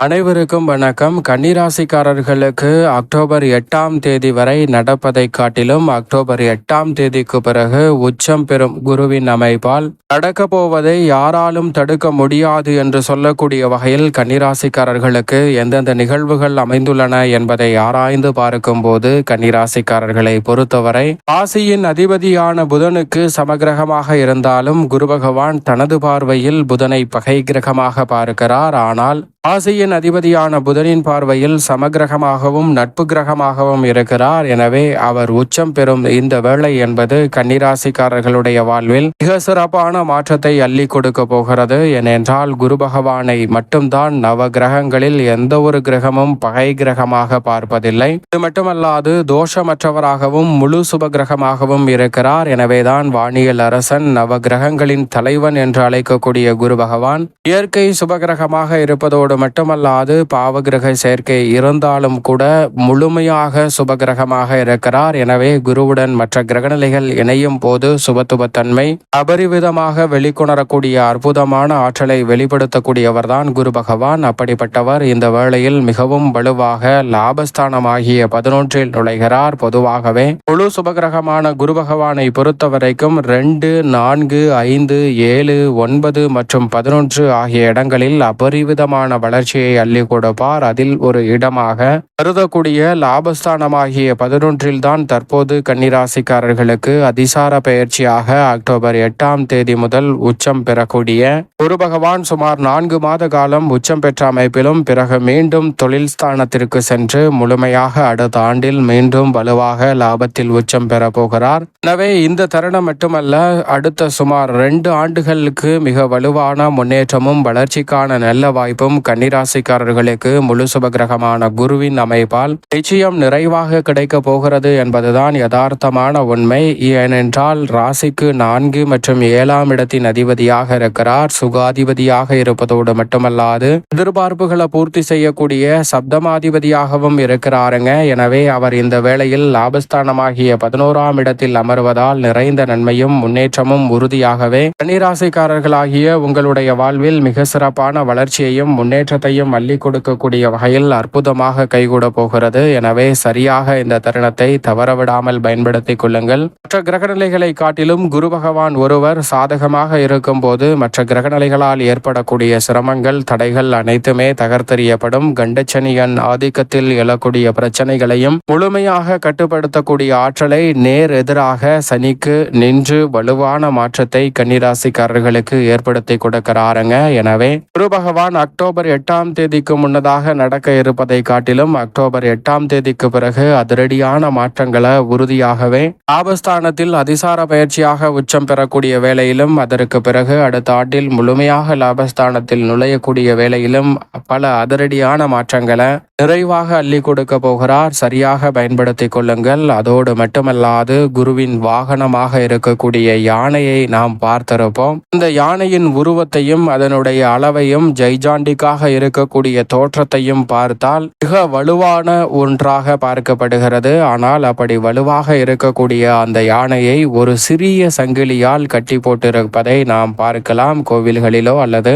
அனைவருக்கும் வணக்கம். கன்னிராசிக்காரர்களுக்கு அக்டோபர் எட்டாம் தேதி வரை நடப்பதை காட்டிலும் அக்டோபர் எட்டாம் தேதிக்கு பிறகு உச்சம் பெறும் குருவின் அமைப்பால் நடக்க போவதை யாராலும் தடுக்க முடியாது என்று சொல்லக்கூடிய வகையில் கன்னிராசிக்காரர்களுக்கு எந்தெந்த நிகழ்வுகள் அமைந்துள்ளன என்பதை ஆராய்ந்து பார்க்கும்போது கன்னிராசிக்காரர்களை பொறுத்தவரை ராசியின் அதிபதியான புதனுக்கு சமகிரகமாக இருந்தாலும் குரு பகவான் தனது பார்வையில் புதனை பகை கிரகமாக பார்க்கிறார். ஆனால் ராசியின் அதிபதியான புதனின் பார்வையில் சமகிரகமாகவும் நட்பு கிரகமாகவும் இருக்கிறார். எனவே அவர் உச்சம் பெறும் இந்த வேளை என்பது கன்னிராசிக்காரர்களுடைய வாழ்வில் மிக சிறப்பான மாற்றத்தை அள்ளி கொடுக்க போகிறது. ஏனென்றால் குரு பகவானை மட்டும்தான் நவ கிரகங்களில் எந்த ஒரு கிரகமும் பகை கிரகமாக பார்ப்பதில்லை. இது மட்டுமல்லாது தோஷமற்றவராகவும் முழு சுப கிரகமாகவும் இருக்கிறார். எனவேதான் வானியல் அரசன் நவ கிரகங்களின் தலைவன் என்று அழைக்கக்கூடிய குரு பகவான் இயற்கை சுபகிரகமாக இருப்பதோடு மட்டுமல்லாது பாவகிரக சேர்க்கை இருந்தாலும் கூட முழுமையாக சுபகிரகமாக இருக்கிறார். எனவே குருவுடன் மற்ற கிரகநிலைகள் இணையும் போது சுபத்துபத்தன்மை அபரிவிதமாக வெளிக்கொணரக்கூடிய அற்புதமான ஆற்றலை வெளிப்படுத்தக்கூடியவர்தான் குரு பகவான். அப்படிப்பட்டவர் இந்த வேளையில் மிகவும் வலுவாக லாபஸ்தானமாகிய பதினொன்றில் நுழைகிறார். பொதுவாகவே முழு சுபகிரகமான குரு பகவானை பொறுத்தவரைக்கும் ரெண்டு நான்கு ஐந்து ஏழு ஒன்பது மற்றும் பதினொன்று ஆகிய இடங்களில் அபரிவிதமான வளர்ச்சியை அள்ளி கொடுப்பார். அதில் ஒரு இடமாக கருதக்கூடிய லாபஸ்தானமாகிய பதினொன்றில் தான் தற்போது கன்னிராசிக்காரர்களுக்கு அதிசார பயிற்சியாக அக்டோபர் எட்டாம் தேதி முதல் உச்சம் பெறக்கூடிய குரு பகவான் சுமார் நான்கு மாத காலம் உச்சம் பெற்ற அமைப்பிலும் பிறகு மீண்டும் தொழில் ஸ்தானத்திற்கு சென்று முழுமையாக அடுத்த ஆண்டில் மீண்டும் வலுவாக லாபத்தில் உச்சம் பெற போகிறார். எனவே இந்த தருணம் மட்டுமல்ல அடுத்த சுமார் ரெண்டு ஆண்டுகளுக்கு மிக வலுவான முன்னேற்றமும் வளர்ச்சிக்கான நல்ல வாய்ப்பும் கன்னிராசிக்காரர்களுக்கு முழு சுபகிரகமான குருவின் அமைப்பால் நிச்சயம் நிறைவாக கிடைக்க போகிறது என்பதுதான் யதார்த்தமான உண்மை. ஏனென்றால் ராசிக்கு நான்கு மற்றும் ஏழாம் இடத்தின் அதிபதியாக இருக்கிறார். சுகாதிபதியாக இருப்பதோடு மட்டுமல்லாது எதிர்பார்ப்புகளை பூர்த்தி செய்யக்கூடிய சப்தமாதிபதியாகவும் இருக்கிறாருங்க. எனவே அவர் இந்த வேளையில் லாபஸ்தானமாகிய பதினோராம் இடத்தில் அமர்வதால் நிறைந்த நன்மையும் முன்னேற்றமும் உறுதியாகவே. கன்னிராசிக்காரர்களாகிய உங்களுடைய வாழ்வில் மிக சிறப்பான வளர்ச்சியையும் முன்னேற்றத்தையும் அள்ளி கொடுக்கக்கூடிய வகையில் அற்புதமாக கைகூட போகிறது. எனவே சரியாக இந்த தருணத்தை தவறவிடாமல் பயன்படுத்திக் கொள்ளுங்கள். மற்ற கிரகநிலைகளை காட்டிலும் குரு பகவான் ஒருவர் சாதகமாக இருக்கும் போது மற்ற கிரகநிலைகளால் ஏற்படக்கூடிய சிரமங்கள் தடைகள் அனைத்துமே தகர்த்தெறியப்படும். கண்டச்சனியன் ஆதிக்கத்தில் எழக்கூடிய பிரச்சனைகளையும் முழுமையாக கட்டுப்படுத்தக்கூடிய ஆற்றலை நேர் எதிராக சனிக்கு நின்று வலுவான மாற்றத்தை கன்னிராசிக்காரர்களுக்கு ஏற்படுத்தி கொடுக்கிறாருங்க. எனவே குரு பகவான் அக்டோபர் எட்டாம் தேதிக்கு முன்னதாக நடக்க இருப்பதை காட்டிலும் அக்டோபர் எட்டாம் தேதிக்கு பிறகு அதிரடியான மாற்றங்களை உறுதியாகவே லாபஸ்தானத்தில் அதிசார பயிற்சியாக உச்சம் பெறக்கூடிய வேளையிலும் அதற்கு பிறகு அடுத்த ஆண்டில் முழுமையாக லாபஸ்தானத்தில் நுழையக்கூடிய வேளையிலும் பல அதிரடியான மாற்றங்களை நிறைவாக அள்ளி கொடுக்க போகிறார். சரியாக பயன்படுத்திக் கொள்ளுங்கள். அதோடு மட்டுமல்லாது குருவின் வாகனமாக இருக்கக்கூடிய யானையை நாம் பார்த்திருப்போம். இந்த யானையின் உருவத்தையும் அதனுடைய அளவையும் ஜெய்ஜாண்டிக்காக இருக்கக்கூடிய தோற்றத்தையும் பார்த்தால் மிக வலுவான ஒன்றாக பார்க்கப்படுகிறது. ஆனால் அப்படி வலுவாக இருக்கக்கூடிய அந்த யானையை ஒரு சிறிய சங்கிலியால் கட்டி போட்டிருப்பதை நாம் பார்க்கலாம் கோவில்களிலோ அல்லது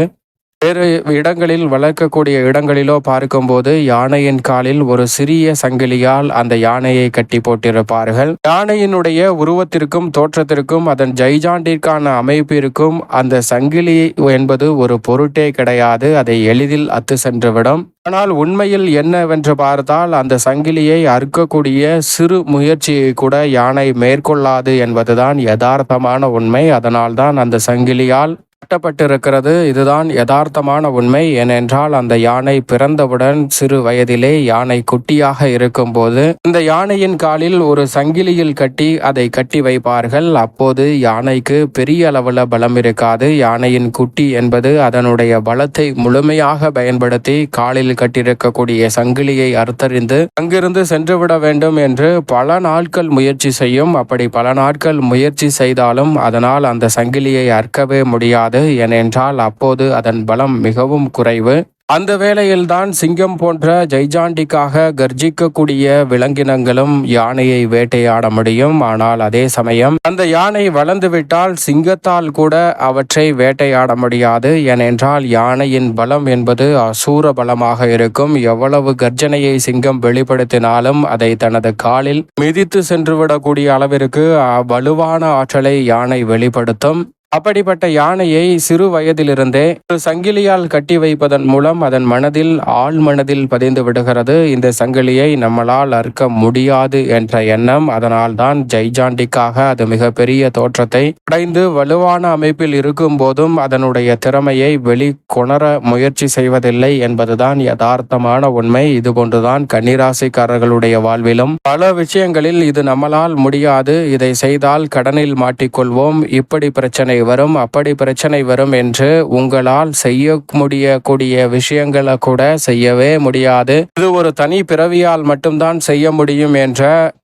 வேறு இடங்களில் வளர்க்கக்கூடிய இடங்களிலோ பார்க்கும்போது யானையின் காலில் ஒரு சிறிய சங்கிலியால் அந்த யானையை கட்டி போட்டிருப்பார்கள். யானையினுடைய உருவத்திற்கும் தோற்றத்திற்கும் அதன் ஜெய்ஜாண்டிற்கான அமைப்பிற்கும் அந்த சங்கிலி என்பது ஒரு பொருட்டே கிடையாது. அதை எளிதில் அத்து சென்றுவிடும். ஆனால் உண்மையில் என்னவென்று பார்த்தால் அந்த சங்கிலியை அறுக்கக்கூடிய சிறு முயற்சியை கூட யானை மேற்கொள்ளாது என்பதுதான் யதார்த்தமான உண்மை. அதனால்தான் அந்த சங்கிலியால் கட்டப்பட்டிருக்கிறது. இதுதான் யதார்த்தமான உண்மை. ஏனென்றால் அந்த யானை பிறந்தவுடன் சிறு வயதிலே யானை குட்டியாக இருக்கும்போது இந்த யானையின் காலில் ஒரு சங்கிலியில் கட்டி அதை கட்டி வைப்பார்கள். அப்போது யானைக்கு பெரிய அளவில் பலம் இருக்காது. யானையின் குட்டி என்பது அதனுடைய பலத்தை முழுமையாக பயன்படுத்தி காலில் கட்டியிருக்கக்கூடிய சங்கிலியை அறுத்தறிந்து அங்கிருந்து சென்றுவிட வேண்டும் என்று பல நாட்கள் முயற்சி செய்யும். அப்படி பல நாட்கள் முயற்சி செய்தாலும் அதனால் அந்த சங்கிலியை அறுக்கவே முடியாது. ஏனென்றால் அப்போது அதன் பலம் மிகவும் குறைவு. அந்த வேளையில்தான் சிங்கம் போன்ற ஜெய்ஜாண்டிக்காக கர்ஜிக்கக்கூடிய விலங்கினங்களும் யானையை வேட்டையாட முடியும். ஆனால் அதே சமயம் அந்த யானை வளர்ந்துவிட்டால் சிங்கத்தால் கூட அவற்றை வேட்டையாட முடியாது. ஏனென்றால் யானையின் பலம் என்பது அசூர பலமாக இருக்கும். எவ்வளவு கர்ஜனையை சிங்கம் வெளிப்படுத்தினாலும் அதை தனது காலில் மிதித்து சென்றுவிடக்கூடிய அளவிற்கு அ- வலுவான ஆற்றலை யானை வெளிப்படுத்தும். அப்படிப்பட்ட யானையை சிறு வயதிலிருந்தே ஒரு சங்கிலியால் கட்டி வைப்பதன் மூலம் அதன் மனதில் ஆள் மனதில் பதிந்து விடுகிறது. இந்த சங்கிலியை நம்மளால் அறுக்க முடியாது என்ற எண்ணம் அதனால்தான் ஜெய்ஜாண்டிக்காக அது மிகப்பெரிய தோற்றத்தை அடைந்து வலுவான அமைப்பில் இருக்கும் போதும் அதனுடைய திறமையை வெளிக்கொணர முயற்சி செய்வதில்லை என்பதுதான் யதார்த்தமான உண்மை. இதுபோன்றுதான் கன்னிராசிக்காரர்களுடைய வாழ்விலும் பல விஷயங்களில் இது நம்மளால் முடியாது. இதை செய்தால் கடனில் மாட்டிக்கொள்வோம். இப்படி பிரச்சனை வரும் அப்படி பிரச்சனை வரும் என்று உங்களால் செய்ய முடியக்கூடிய விஷயங்களை கூட செய்யவே முடியாது. இது ஒரு தனி பிறவியால் மட்டும்தான் செய்ய முடியும் என்ற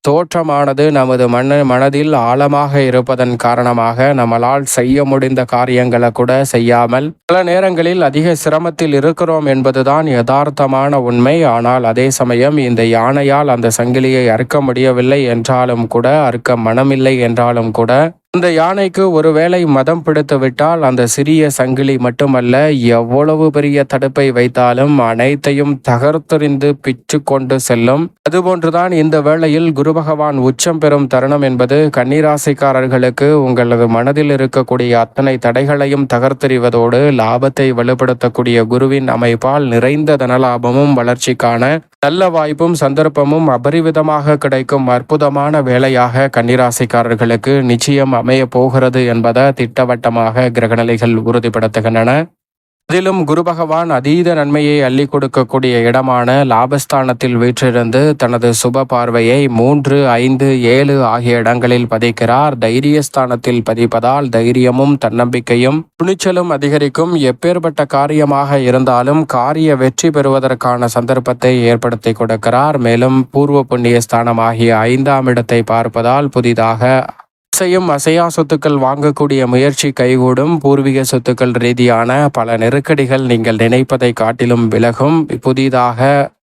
தோற்றமானது நமது மன மனதில் ஆழமாக இருப்பதன் காரணமாக நம்மளால் செய்ய முடிந்த காரியங்களை கூட செய்யாமல் பல நேரங்களில் அதிக சிரமத்தில் இருக்கிறோம் என்பதுதான் யதார்த்தமான உண்மை. ஆனால் அதே சமயம் இந்த யானையால் அந்த சங்கிலியை அறுக்க முடியவில்லை என்றாலும் கூட அறுக்க மனமில்லை என்றாலும் கூட அந்த யானைக்கு ஒருவேளை மதம் பிடித்து விட்டால் அந்த சிறிய சங்கிலி மட்டுமல்ல எவ்வளவு பெரிய தடுப்பை வைத்தாலும் அனைத்தையும் தகர்த்தெறிந்து பிச்சு கொண்டு செல்லும். அதுபோன்றுதான் இந்த வேளையில் குரு பகவான் உச்சம் பெறும் தருணம் என்பது கன்னிராசிக்காரர்களுக்கு உங்களது மனதில் இருக்கக்கூடிய அத்தனை தடைகளையும் தகர்த்தெறிவதோடு லாபத்தை வலுப்படுத்தக்கூடிய குருவின் அமைப்பால் நிறைந்த தனலாபமும் வளர்ச்சிக்கான நல்ல வாய்ப்பும் சந்தர்ப்பமும் அபரிவிதமாக கிடைக்கும் அற்புதமான வேலையாக கன்னிராசிக்காரர்களுக்கு நிச்சயம் அமைய போகிறது என்பதை திட்டவட்டமாக கிரகநிலைகள் உறுதிப்படுத்துகின்றன. அதிலும் குரு பகவான் அதீத நன்மையை அள்ளி கொடுக்கக்கூடிய இடமான லாபஸ்தானத்தில் வீற்றிருந்து தனது சுப பார்வையை மூன்று ஐந்து ஏழு ஆகிய இடங்களில் பதிக்கிறார். தைரியஸ்தானத்தில் பதிப்பதால் தைரியமும் தன்னம்பிக்கையும் துணிச்சலும் அதிகரிக்கும். எப்பேற்பட்ட காரியமாக இருந்தாலும் காரிய வெற்றி பெறுவதற்கான சந்தர்ப்பத்தை ஏற்படுத்தி கொடுக்கிறார். மேலும் பூர்வ புண்ணிய ஸ்தானம் ஆகிய ஐந்தாம் இடத்தை பார்ப்பதால் புதிதாக அசையும் அசையா சொத்துக்கள் வாங்கக்கூடிய முயற்சி கைகூடும். பூர்வீக சொத்துக்கள் ரீதியான பல நெருக்கடிகள் நீங்கள் நினைப்பதை காட்டிலும் விலகும். புதிதாக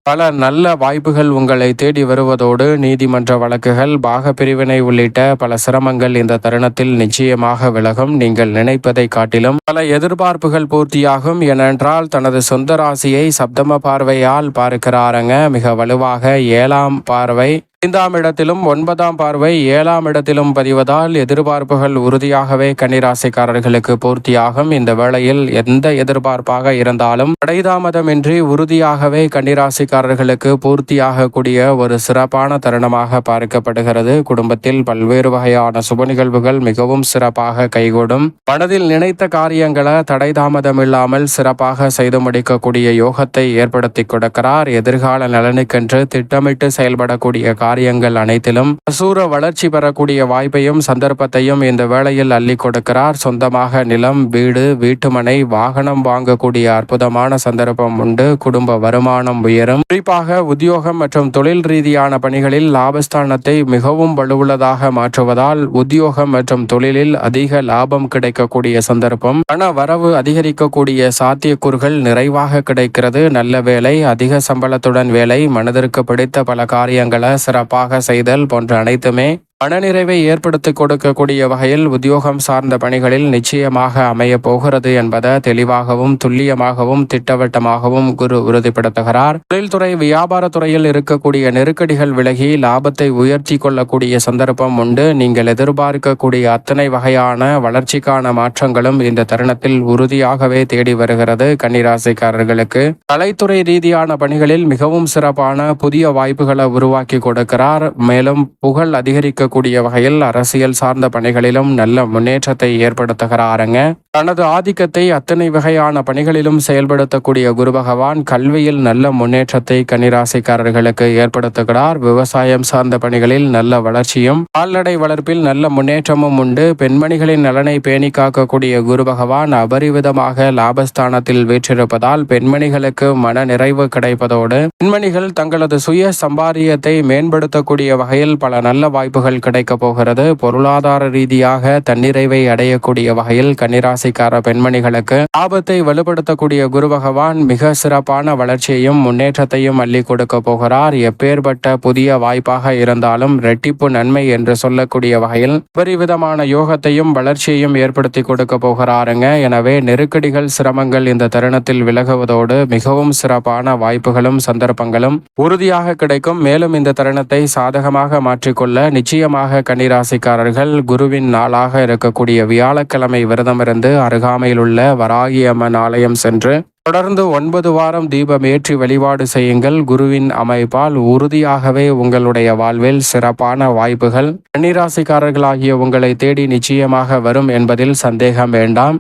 பல நல்ல வாய்ப்புகள் உங்களை தேடி வருவதோடு நீதிமன்ற வழக்குகள் பாக பிரிவினை உள்ளிட்ட பல சிரமங்கள் இந்த தருணத்தில் நிச்சயமாக விலகும். நீங்கள் நினைப்பதை காட்டிலும் பல எதிர்பார்ப்புகள் பூர்த்தியாகும். ஏனென்றால் தனது சொந்த ராசியை சப்தம பார்வையால் பார்க்கிறாருங்க. மிக வலுவாக ஏழாம் பார்வை ஐந்தாம் இடத்திலும் ஒன்பதாம் பார்வை ஏழாம் இடத்திலும் பதிவதால் எதிர்பார்ப்புகள் உறுதியாகவே கன்னிராசிக்காரர்களுக்கு பூர்த்தியாகும். இந்த வேளையில் எந்த எதிர்பார்ப்பாக இருந்தாலும் தடைதாமதமின்றி உறுதியாகவே கன்னிராசிக்காரர்களுக்கு பூர்த்தியாகக்கூடிய ஒரு சிறப்பான தருணமாக பார்க்கப்படுகிறது. குடும்பத்தில் பல்வேறு வகையான சுப நிகழ்வுகள் மிகவும் சிறப்பாக கைகூடும். மனதில் நினைத்த காரியங்களை தடைதாமதம் இல்லாமல் சிறப்பாக செய்து முடிக்கக்கூடிய யோகத்தை ஏற்படுத்தி கொடுக்கிறார். எதிர்கால நலனுக்கென்று திட்டமிட்டு செயல்படக்கூடிய காரியங்கள் அனைத்திலும் அசூர வளர்ச்சி பெறக்கூடிய வாய்ப்பையும் சந்தர்ப்பத்தையும் இந்த வேளையில் அள்ளி கொடுக்கிறார். சொந்தமாக நிலம் வீடு வீட்டுமனை வாகனம் வாங்கக்கூடிய அற்புதமான சந்தர்ப்பம் உண்டு. குடும்ப வருமானம் உயரும். குறிப்பாக உத்தியோகம் மற்றும் தொழில் ரீதியான பணிகளில் லாபஸ்தானத்தை மிகவும் வலுவுள்ளதாக மாற்றுவதால் உத்தியோகம் மற்றும் தொழிலில் அதிக லாபம் கிடைக்கக்கூடிய சந்தர்ப்பம். பண வரவு அதிகரிக்கக்கூடிய சாத்தியக்கூறுகள் நிறைவாக கிடைக்கிறது. நல்ல வேலை அதிக சம்பளத்துடன் வேலை மனதிற்கு பிடித்த பல காரியங்களை சிறப்பாக செய்தல் போன்ற அனைத்துமே மனநிறைவை ஏற்படுத்தி கொடுக்கக்கூடிய வகையில் உத்தியோகம் சார்ந்த பணிகளில் நிச்சயமாக அமைய போகிறது என்பதை தெளிவாகவும் துல்லியமாகவும் திட்டவட்டமாகவும் குரு உறுதிப்படுத்துகிறார். தொழில்துறை வியாபாரத்துறையில் இருக்கக்கூடிய நெருக்கடிகள் விலகி லாபத்தை உயர்த்தி கொள்ளக்கூடிய சந்தர்ப்பம் உண்டு. நீங்கள் எதிர்பார்க்கக்கூடிய அத்தனை வகையான வளர்ச்சிக்கான மாற்றங்களும் இந்த தருணத்தில் உறுதியாகவே தேடி வருகிறது கன்னிராசிக்காரர்களுக்கு. கலைத்துறை ரீதியான பணிகளில் மிகவும் சிறப்பான புதிய வாய்ப்புகளை உருவாக்கி கொடுக்கிறார். மேலும் புகழ் அதிகரிக்க அதிகரிக்கக்கூடிய வகையில் அரசியல் சார்ந்த பணிகளிலும் நல்ல முன்னேற்றத்தை ஏற்படுத்துகிறாருங்க. தனது ஆதிக்கத்தை அத்தனை வகையான பணிகளிலும் செயல்படுத்தக்கூடிய குரு பகவான் கல்வியில் நல்ல முன்னேற்றத்தை கன்னிராசிக்காரர்களுக்கு ஏற்படுத்துகிறார். விவசாயம் சார்ந்த பணிகளில் நல்ல வளர்ச்சியும் கால்நடை வளர்ப்பில் நல்ல முன்னேற்றமும் உண்டு. பெண்மணிகளின் நலனை பேணி காக்கக்கூடிய குரு பகவான் அபரிவிதமாக லாபஸ்தானத்தில் வீற்றிருப்பதால் பெண்மணிகளுக்கு மன நிறைவு கிடைப்பதோடு பெண்மணிகள் தங்களது சுய சம்பாரியத்தை மேம்படுத்தக்கூடிய வகையில் பல நல்ல வாய்ப்புகள் கிடைக்கப் போகிறது. பொருளாதார ரீதியாக தன்னிறைவை அடையக்கூடிய வகையில் கன்னிராசிக்கார பெண்மணிகளுக்கு ஆபத்தை வலுப்படுத்தக்கூடிய குரு பகவான் மிக சிறப்பான வளர்ச்சியையும் முன்னேற்றத்தையும் அள்ளி கொடுக்க போகிறார். எப்பேற்பட்ட புதிய வாய்ப்பாக இருந்தாலும் ரெட்டிப்பு நன்மை என்று சொல்லக்கூடிய வகையில் பெரிவிதமான யோகத்தையும் வளர்ச்சியையும் ஏற்படுத்தி கொடுக்க போகிறாருங்க. எனவே நெருக்கடிகள் சிரமங்கள் இந்த தருணத்தில் விலகுவதோடு மிகவும் சிறப்பான வாய்ப்புகளும் சந்தர்ப்பங்களும் உறுதியாக கிடைக்கும். மேலும் இந்த தருணத்தை சாதகமாக மாற்றிக்கொள்ள நிச்சயம் முக்கியமாக கன்னிராசிக்காரர்கள் குருவின் நாளாக இருக்கக்கூடிய வியாழக்கிழமை விரதமிருந்து அருகாமையில் உள்ள வராகி அம்மன் ஆலயம் சென்று தொடர்ந்து ஒன்பது வாரம் தீபம் ஏற்றி வழிபாடு செய்யுங்கள். குருவின் அமைப்பால் உறுதியாகவே உங்களுடைய வாழ்வில் சிறப்பான வாய்ப்புகள். கன்னிராசிக்காரர்களாகிய உங்களை தேடி நிச்சயமாக வரும் என்பதில் சந்தேகம் வேண்டாம்.